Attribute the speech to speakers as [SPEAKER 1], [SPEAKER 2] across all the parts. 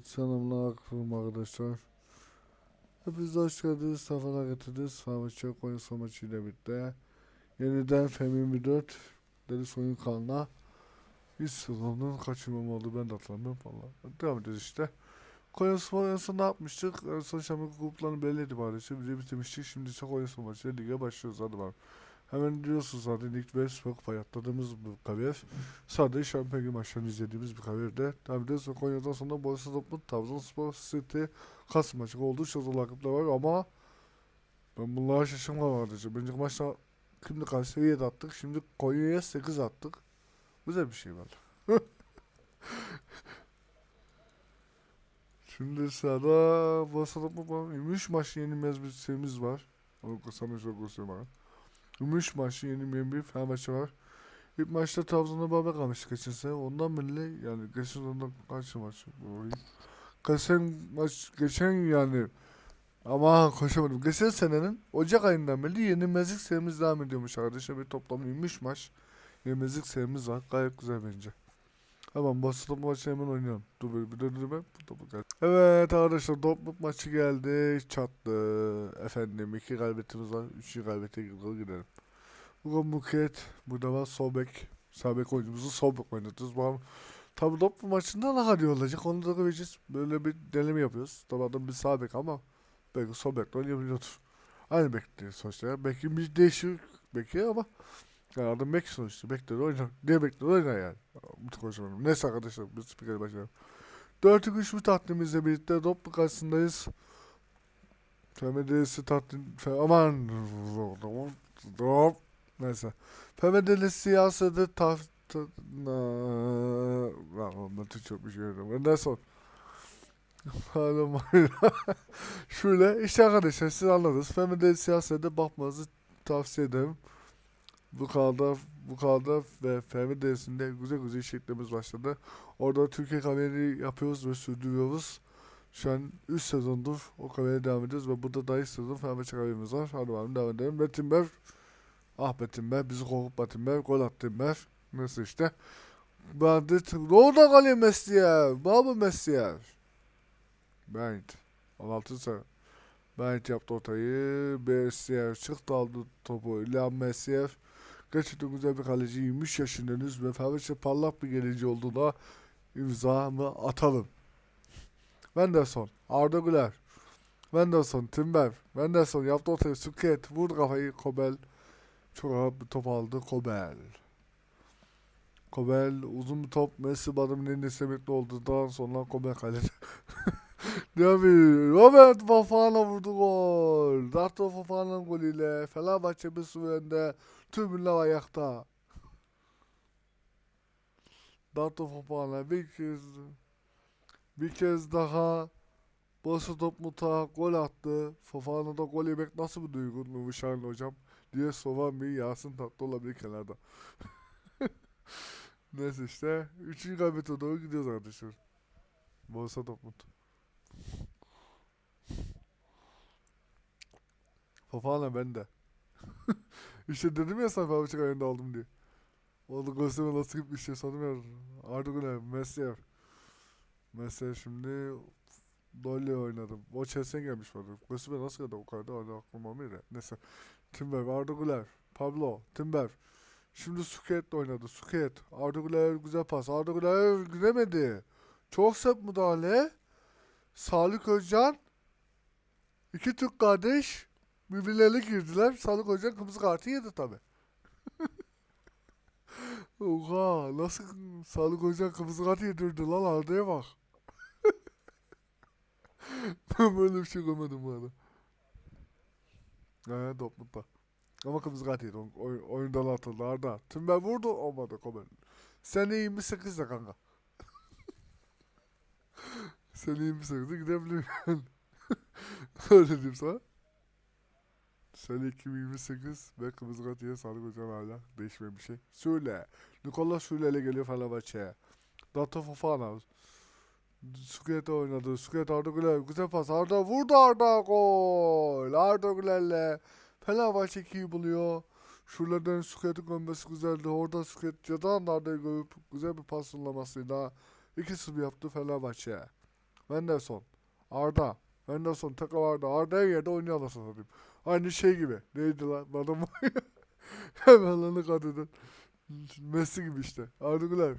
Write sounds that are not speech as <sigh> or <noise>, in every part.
[SPEAKER 1] Evet selamünaleyküm arkadaşlar. Hepiniz hoş geldiniz. Sefalar getirdiniz. Fenerbahçe Konya son maçıyla birlikte. Yeniden Fem 24 Deniz Oyun kanalına İlk sezonun kaç imam oldu ben de hatırlamıyorum valla. Devam ediyoruz işte. Konya Spor en son ne yapmıştık? En son şampiyon gruplarını belliydi bari. Şimdi bitirmiştik. Şimdi ise Konya Spor maçıyla lige başlıyoruz. Hadi bakalım. Hemen diyorsunuz zaten ilk ve Spor Kupa'yı atladığımız bu kariyer. Sadece şampiyon maçlarını izlediğimiz bir kariyerde. Tabii de Konya'dan sonra Borussia Dortmund, Trabzonspor, City, Kasım maçı oldu. Şazo lakıplar var ama ben bunlara şaşırmam arkadaşlar. Önceki maçta şimdi Kayseri'ye de attık. Şimdi Konya'ya 8 attık. Güzel bir şey var. <laughs> Şimdi sırada Borussia Dortmund var. 23 maç yenilmez bir serimiz var. Onu sana çok göstereyim bana. 23 maç yenilmeyen bir Fenerbahçe var. İlk maçta Trabzon'da beraber kalmıştık geçen sene. Ondan beri yani geçen sezonda kaç maç? Oy. Geçen maç geçen yani ama koşamadım. Geçen senenin Ocak ayından beri yenilmezlik serimiz devam ediyormuş arkadaşlar. Bir toplam 23 maç yenilmezlik serimiz var. Gayet güzel bence. Hemen basit maçı hemen oynayalım. Dur bir, dur ben. Bu topu gel. Evet arkadaşlar Dortmund maçı geldi. Çattı. Efendim iki galibiyetimiz var. Üçüncü galibiyete gidelim. Bugün Buket. Burada var Sobek. Sabek oyuncumuzu Sobek oynatıyoruz. Bakalım. Tabi Dortmund maçında ne kadar olacak onu da göreceğiz. Böyle bir deneme yapıyoruz. Tabi adam bir Sabek ama belki Sobek de oynayabiliyordur. Aynı bekliyor sonuçta. Belki bir değişik bekliyor ama yani adam bek sonuçta. Bekleri oynar. Diye bekleri oynar yani. Mutlu konuşamadım. Neyse arkadaşlar biz spikeri başlayalım. 4'lük 3 bir tatlımızla birlikte Dortmund karşısındayız. Femedesi tatlım... Fe, aman... Neyse. Femedeli siyaseti taf... ta- na- Lan ben çok bir şey. Ben de son. <laughs> Şöyle işte arkadaşlar siz anladınız. Femedeli siyasete bakmanızı tavsiye ederim. Bu kanalda ve FM dersinde güzel güzel içeriklerimiz başladı. Orada Türkiye kariyerini yapıyoruz ve sürdürüyoruz. Şu an 3 sezondur o kariyere devam ediyoruz ve burada da ilk sezon Fenerbahçe kariyerimiz var. Hadi bakalım devam edelim. Betimber, ah Betimber, bizi korkup Betimber, gol attı Timber. Nasıl işte. Ben de ne oldu kaleye Messi'ye? Baba Messi'ye. Bent. 16 sene. Bent yaptı ortayı. Messi'ye çıktı aldı topu. İlhan Messi'ye. Gerçekten güzel bir kaleci 23 yaşındayız ve Fenerbahçe parlak bir geleceği olduğuna imzamı atalım. Wenderson, Arda Güler, Wenderson, Timber, Wenderson yaptı ortaya Suket, vurdu kafayı Kobel. Çok ağır bir top aldı Kobel. Kobel uzun bir top Messi adamın elinde semekli olduktan sonra Kobel kalede. <laughs> Devi, Robert Fofana vurdu gol. Darto Fofana'nın golüyle Fenerbahçe bir su önde. Tribünler ayakta. Darto Fofana bir kez bir kez daha Borussia Dortmund'a gol attı. Fofana'da gol yemek nasıl bir duygu Nurşahin hocam diye soran bir Yasin Tatlı olabilir kenarda. <laughs> Neyse işte. Üçüncü galibiyete doğru gidiyoruz arkadaşlar. Borussia Dortmund. Fofana bende. <laughs> işte dedim ya sana Fenerbahçe ayında aldım diye. Oldu gösterme nasıl gitmiş şey sandım ya. Arda Güler, Messi. Messi şimdi Dolly oynadım. O Chelsea'ye gelmiş vardı. Gösterme nasıl geldi o kadar hala aklıma mıydı? Neyse. Timber, Arda Güler, Pablo, Timber. Şimdi Suket oynadı. Suket. Arda Güler güzel pas. Arda Güler giremedi. Çok sert müdahale. Salih Özcan. İki Türk kardeş birbirlerine girdiler. Salih Özcan kırmızı kartı yedi tabi. <laughs> Oha nasıl Salih Özcan kırmızı kartı yedirdi lan Arda'ya bak. <laughs> ben böyle bir şey görmedim bu arada. He Dortmund'da. Ama kırmızı kart yedi. Oy, oyundan atıldı Arda. Tümber vurdu olmadı Komel. Sene 28 de kanka. <laughs> Sene 28'de gidebilirim. Öyle diyeyim sana. Sene 2028 ve kırmızı kart yiyen Sağlık Hocam hala değişmeyen bir şey. Söyle. Nikola Söyle ile geliyor Fenerbahçe'ye. Dato Fofana. Sukete oynadı. Sukete Arda Güler. Güzel pas. Arda vurdu Arda gol. Arda Güler'le Fenerbahçe 2'yi buluyor. Şuradan Suket'in gömmesi güzeldi. Orada Suket Cadan Arda'yı görüp güzel bir pas yollamasıyla 2-0 yaptı Fenerbahçe. Mendelson. Arda. Mendelson tekrar Arda. Arda her yerde oynuyor anasını satayım. Aynı şey gibi. Neydi lan? Adam <laughs> Hemen lan kadının. Messi gibi işte. Arda Güler.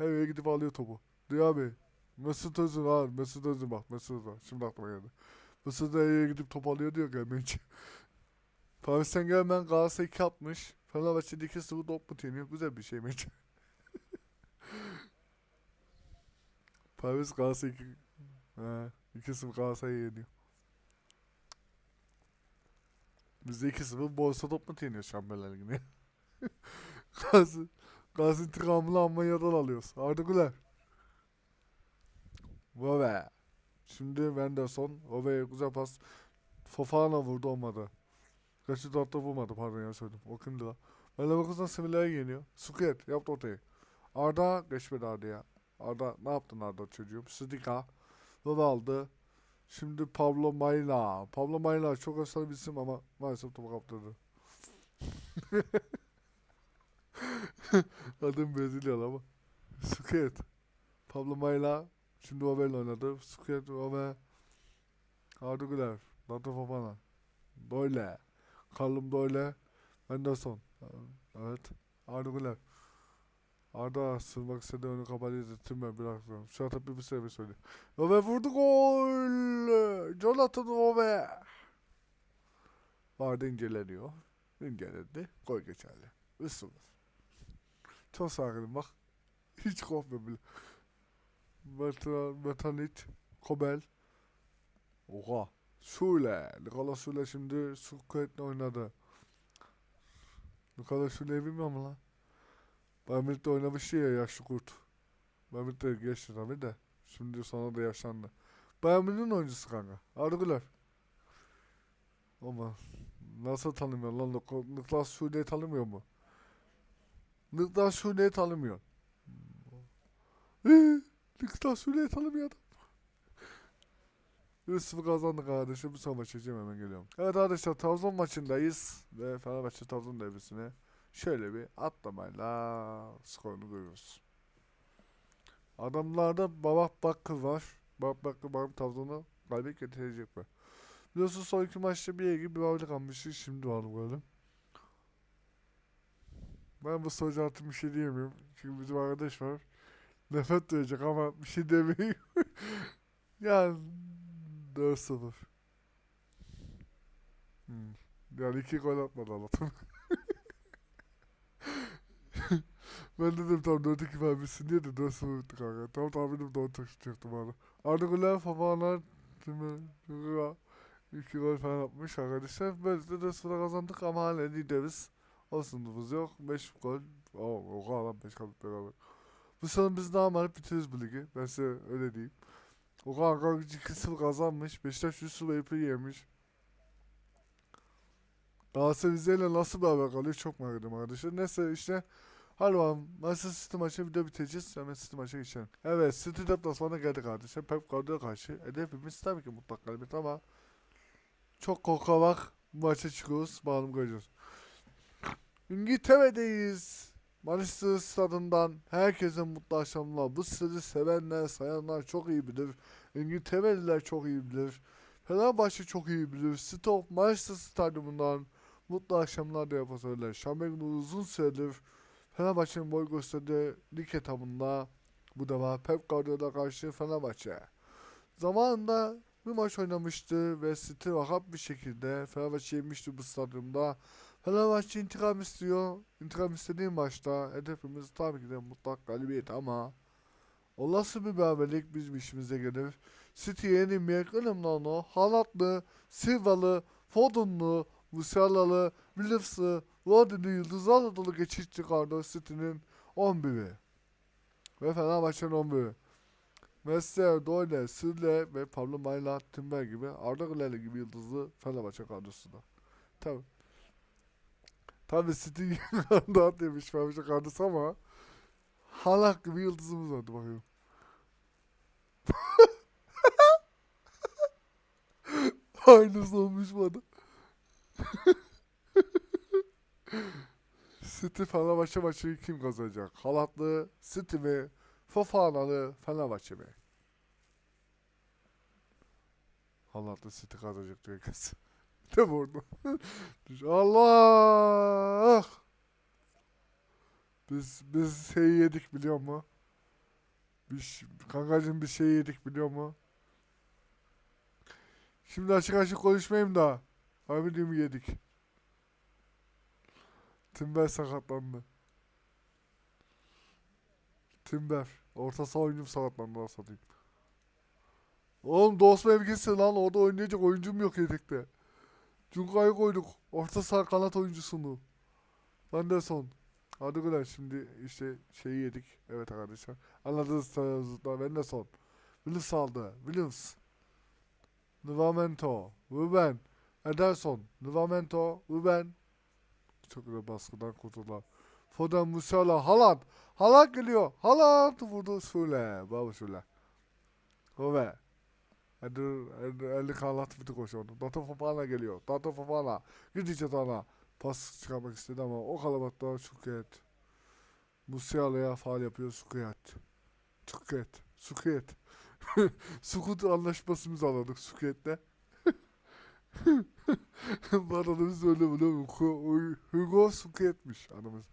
[SPEAKER 1] Yere gidip alıyor topu. Rüya Bey. Mesut Özil ha. Mesut Özil bak. Mesut Özil. Şimdi aklıma geldi. Mesut yere gidip top alıyor diyor gelmeyince. <laughs> Paris Saint Germain Galatasaray 2 atmış. Fenerbahçe'de 2-0 Dortmund yeniyor. Güzel bir şey mi? <laughs> Paris Galatasaray 2 He, 2-0 Galatasaray'ı yeniyor. Biz de 2-0 Borussia Dortmund yeniyor Şampiyonlar Ligi'ne. <laughs> Galatasaray Galatasaray intikamını Almanya'dan alıyoruz. Arda Güler. Vove. Şimdi Wenderson. Vove'ye güzel pas. Fofana vurdu olmadı. Gerçi Dortmund vurmadı pardon ya söyledim. O kimdi lan? Leverkusen Sevilla'ya yeniyor. Suket yaptı ortayı. Arda geçmedi Arda ya. Arda ne yaptın Arda çocuğum? Sıdika. Bunu aldı. Şimdi Pablo Mayla. Pablo Mayla çok efsane bir isim ama maalesef topu kaptırdı. <laughs> Adım Brezilyalı ama. Suket. Pablo Mayla. Şimdi Ovel oynadı. Suket, Ove. Arda Güler. Nato Fofana. Doyle. Callum Doyle. Mendelson. Evet. Arda Güler. Arda sırmak istedi önü kapalıydı. Timber bıraktı. Şu an tabi bir sebebi söyledi. Ove vurdu gol. Jonathan Ove. Vardı inceleniyor. İnceledi. Gol geçerli. 3-0. Çok sakinim bak. Hiç korkmuyorum bile. Metan, Metanit. Kobel. Oha. Şule. Nikola Şule şimdi Suket'le oynadı. Nikola Şule'yi bilmiyor mu lan? Bayern oynamıştı ya yaşlı kurt. Bayern de geçti tabi de. Şimdi sonra da yaşlandı. Bayern Münih'in oyuncusu kanka. Arda Güler. Ama nasıl tanımıyor lan? Nik- Niklas Şule'yi tanımıyor mu? Niklas Şule'yi tanımıyor. Eee, Niklas Şule'yi tanımıyor adam. 3-0 kazandık arkadaşlar. Bir sonraki maçı hemen geliyorum. Evet arkadaşlar Trabzon maçındayız. Ve Fenerbahçe Trabzon derbisine şöyle bir atlamayla skorunu görüyoruz. Adamlarda Babak Bakır var. Babak Bakır benim Trabzon'a galibiyet getirecek mi? Biliyorsunuz son iki maçta bir ilgi bir varlık almıştık. Şimdi var böyle. Ben bu sonucu artık bir şey diyemiyorum. Çünkü bizim arkadaş var. Nefret duyacak ama bir şey demeyeyim. <laughs> yani 4-0. Hmm. Yani iki gol atmadı Allah'tan. <laughs> ben dedim tam 4-2 vermişsin diye de 4-0 bitti kanka. Tam tahminim doğru çıktı bana. Arda Güler, Fafana, Tüme, Rüya. 2 gol falan atmış arkadaşlar. Böylelikle 4-0 kazandık ama hala lideriz. Olsunumuz yok. 5 gol. Oo, oha lan 5 gol beraber. Bu sene biz daha alıp bitiririz bu ligi. Ben size öyle diyeyim. Okan Kankici 2-0 kazanmış. Beşiktaş 3-0 yapı yemiş. Galatasaray Rize'yle nasıl beraber kalıyor çok merak ediyorum arkadaşlar. Neyse işte bakalım. Manchester City maçı video biteceğiz. Hemen City maça geçelim. Evet City deplasmana geldik arkadaşlar. Pep Guardiola karşı. Hedefimiz tabii ki mutlak galibiyet ama çok korkarak maça çıkıyoruz. Bakalım göreceğiz. İngiltere'deyiz. Manchester stadından herkese mutlu akşamlar. Bu stadı sevenler, sayanlar çok iyi bilir. İngiltereliler çok iyi bilir. Fenerbahçe çok iyi bilir. Of Manchester stadyumundan mutlu akşamlar da yapar söyler. Şambek uzun süredir Fenerbahçe'nin boy gösterdiği lig etabında bu defa Pep Guardiola karşı Fenerbahçe. Zamanında bir maç oynamıştı ve City rahat bir şekilde Fenerbahçe yenmişti bu stadyumda. Fenerbahçe intikam istiyor. İntikam istediği maçta hedefimiz tabii ki de mutlak galibiyet ama olası bir beraberlik bizim işimize gelir. City'ye yenilmek önemli olan o. Haaland'lı, Silvalı, Foden'lı, Musialalı, Williams'lı, Rodin'i yıldızlarla dolu geçiş çıkardı City'nin 11'i. Ve Fenerbahçe'nin 11'i. Messi, Doyle, Sürle ve Pablo Mayla, Timber gibi Arda Güler gibi yıldızlı Fenerbahçe kadrosunda. Tabii. Tabii City <laughs> daha demiş Fenerbahçe kadrosu ama Halak gibi yıldızımız vardı bakıyorum. <laughs> Aynısı olmuş bana. <laughs> City Fenerbahçe maçı kim kazanacak? Halatlı City mi? Fofanalı Fenerbahçe mi? Halatlı City kazanacak diyor kız. <laughs> De vurdu. <laughs> Allah! Biz biz şey yedik biliyor musun? Biz kankacığım bir şey yedik biliyor musun? Şimdi açık açık konuşmayayım da. Diyeyim yedik. Timber sakatlandı. Timber. Orta saha oyuncum sakatlandı nasıl satayım. Oğlum dost mevkisi lan orada oynayacak oyuncum yok yedekte. Cunka'yı koyduk. Orta saha kanat oyuncusunu. Anderson. Hadi güler şimdi işte şeyi yedik. Evet arkadaşlar. Anladınız sayıyorsunuzlar. Anderson. Williams aldı. Williams. Livramento. Ruben. Ederson. Livramento. Ruben. Çok güzel baskıdan kurtuldular. Foden Musiala. Haaland. Haaland geliyor. Haaland vurdu. Şöyle. Bravo şöyle. Hadi, hadi Haaland bir koşuyor. Data Fofana geliyor. Data Fofana. Gidecek ona. Pas çıkarmak istedi ama o kalabalıkta Şükret. Musiala'ya faal yapıyor Şükret. Şükret. Şükret. Sukut anlaşması imzaladık <laughs> <laughs> Şükret'le. Bu adamız öyle biliyor musun? Hu- Hugo Şükret'miş adamız.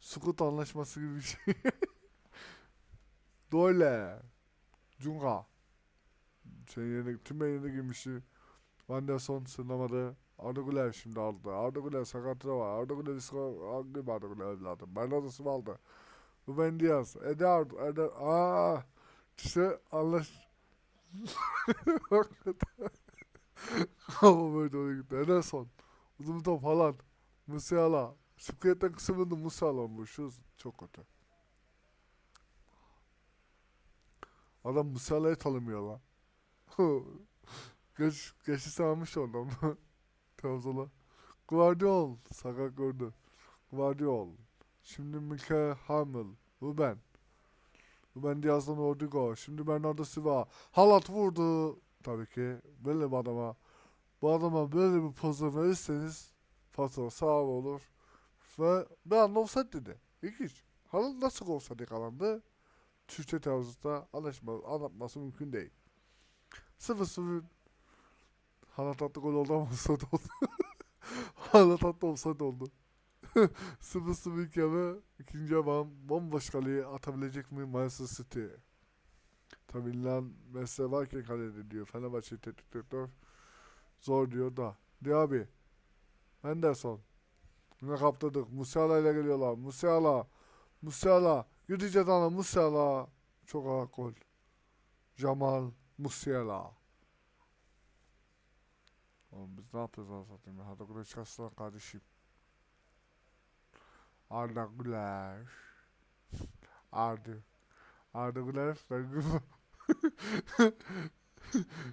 [SPEAKER 1] Sukut anlaşması gibi bir şey. <laughs> Böyle. Cunga. Şey yerine, tüm yerine girmişti. Van der Son sınamadı. Arda Güler şimdi aldı. Arda Güler sakatlığı var. Arda Güler isko hangi Arda Güler evladım? Bernardo aldı. Ruben Diaz. Eder. Eder. Aaa. İşte anlaş. <laughs> Ama böyle doğru gitti. Ederson. Uzun top falan. Musiala. Şükriyetten kısmında Musiala olmuş. Şu çok kötü. Adam Musiala'yı tanımıyor lan. <laughs> Geç, geçti almış ondan. <laughs> Trabzon'a. Guardiol. Sakat gördü. Guardiol. Şimdi Mikael Hamel. Ruben. Ruben Diaz'dan Rodrigo. Şimdi Bernardo Silva. Haaland vurdu. Tabii ki. Böyle bir adama. Bu adama böyle bir pozisyon verirseniz fatura sağlam olur. Ve bir anda offside dedi. İlginç. Haaland nasıl offside yakalandı? Türkçe tarzında anlaşma, anlatması mümkün değil. 0-0 Haaland attı gol oldu ama offside oldu. <laughs> Haaland attı offside oldu. <laughs> 0-0 iken ikinci adam bomboş kaleye atabilecek mi Manchester City? Tabii lan Messi varken kalede diyor. Fenerbahçe tehdit ediyor. Zor diyor da. Diaby. Henderson. Yine kaptırdık. Musiala ile geliyorlar. Musiala. Musiala. Gideceğiz ana Musiala. Çok ağır gol. Jamal Musiala. Oğlum biz ne yapıyoruz anasını satayım ya? Hadi buraya çıkarsana kardeşim. Arda Güler. Arda. Arda Güler. <laughs>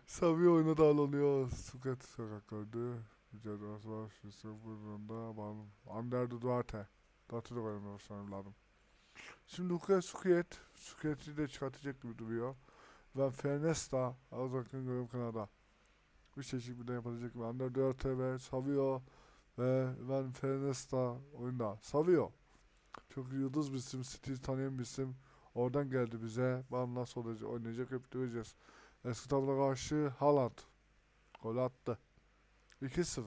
[SPEAKER 1] Savi oyuna dağılanıyor. Sokak gördü. Mücadelesi var. Şu sıfırında. Ben Ander Duarte. Duarte de koyamıyor sanırım. Şimdi Ukaya Sukiyet. Sukiyet'i de çıkartacak gibi duruyor. Ve Fernesta. Azak'ın görüyorum Kanada. Bir çeşit bir de yapacak gibi. Ander Duarte ve Savio ve Van Fernesta oyunda. Savio. Çok yıldız bir isim. City'yi tanıyan bir isim. Oradan geldi bize. Nasıl olacak, oynayacak hep göreceğiz. Eski tabla karşı Haaland. Gol attı. 2-0.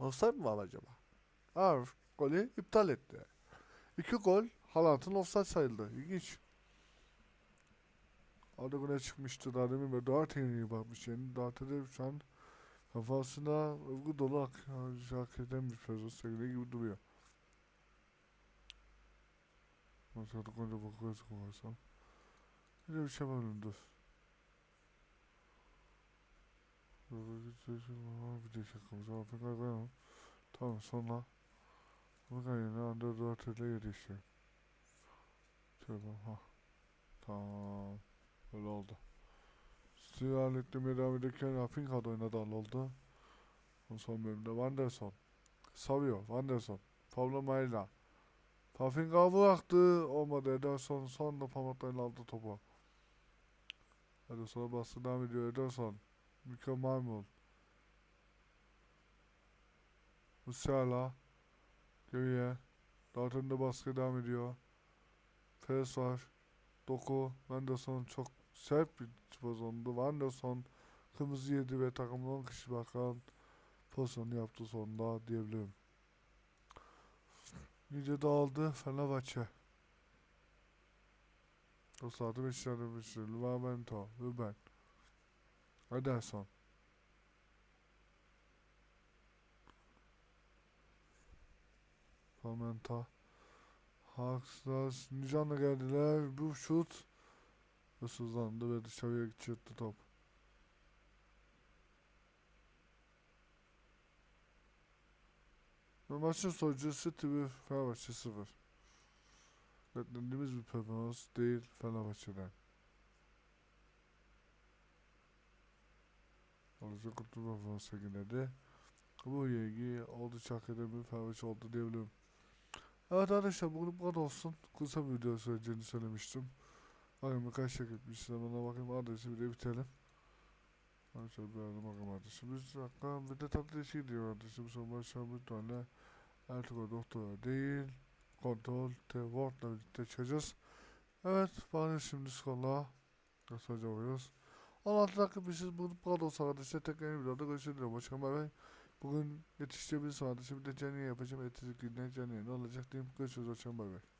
[SPEAKER 1] Offside mi var acaba? Aa, golü iptal etti. İki gol Haaland'ın offside sayıldı. İlginç. Arda Güler çıkmıştı daha demin ve Duarte'ye iyi bakmış yani. Duarte de şu an kafasına övgü dolu hak, eden bir pozisyon gibi duruyor. Nasıl hadi önce bakıyoruz kovarsam. Bir de bir şey yapalım dur. Bir de şakamız var. Pek koyalım. Tamam sonra. Bakın yine anda dört ile yedi işte. Şöyle ha. Tamam. Öyle oldu. Etmeye devam ederken Rafinha da oyuna dahil oldu. O son bölümde Van der Son. Savio, Van der Son. Pablo Maila. Rafinha bıraktı. Olmadı. Ederson son da parmaklarıyla aldı topu. Ederson'a baskı devam ediyor. Ederson. Mika Maymun. Musiala. Geriye. Dalton'da baskı devam ediyor. Pes var. Doku. Mendelson çok sert bir pozisyondu. Van der Son kırmızı yedi ve takımın 10 kişi bakan pozisyonu yaptı sonunda diyebilirim. İyice dağıldı Fenerbahçe. O saatte Beşiktaş'ta Beşiktaş'ta Livramento, Ruben, Ederson. Famenta. Haksız. Nijan'la geldiler. Bu şut hızlandı ve dışarıya çıktı top. Ve maçın sonucu City 1, Fenerbahçe 0. Beklediğimiz bir performans değil Fenerbahçe'den. Olacak kutu performans sergiledi. Bu yengi oldukça bir Fenerbahçe oldu diyebilirim. Evet arkadaşlar bugün bu kadar olsun. Kısa bir video söyleyeceğini söylemiştim. Bakın birkaç şey gitmişler bana bakayım adresi bir de bitelim. Arkadaşlar bir arada bakalım adresimiz. Hatta bir de tatlı işi gidiyor adresimiz. Sonra başlayalım bir tane Ertuğrul Doktor değil. Kontrol T Word'la birlikte çıkacağız. Evet bana şimdi skorla Gösterece oluyoruz. 16 dakika bir şey bugün bu kadar olsa arkadaşlar tekrar yeni videoda görüşürüz. Hoşçakalın bay bay. Bugün yetiştirebiliriz arkadaşlar bir de canlı yapacağım. Ertesi günde canlı yayın olacak diyeyim. Görüşürüz hoşçakalın bay bay.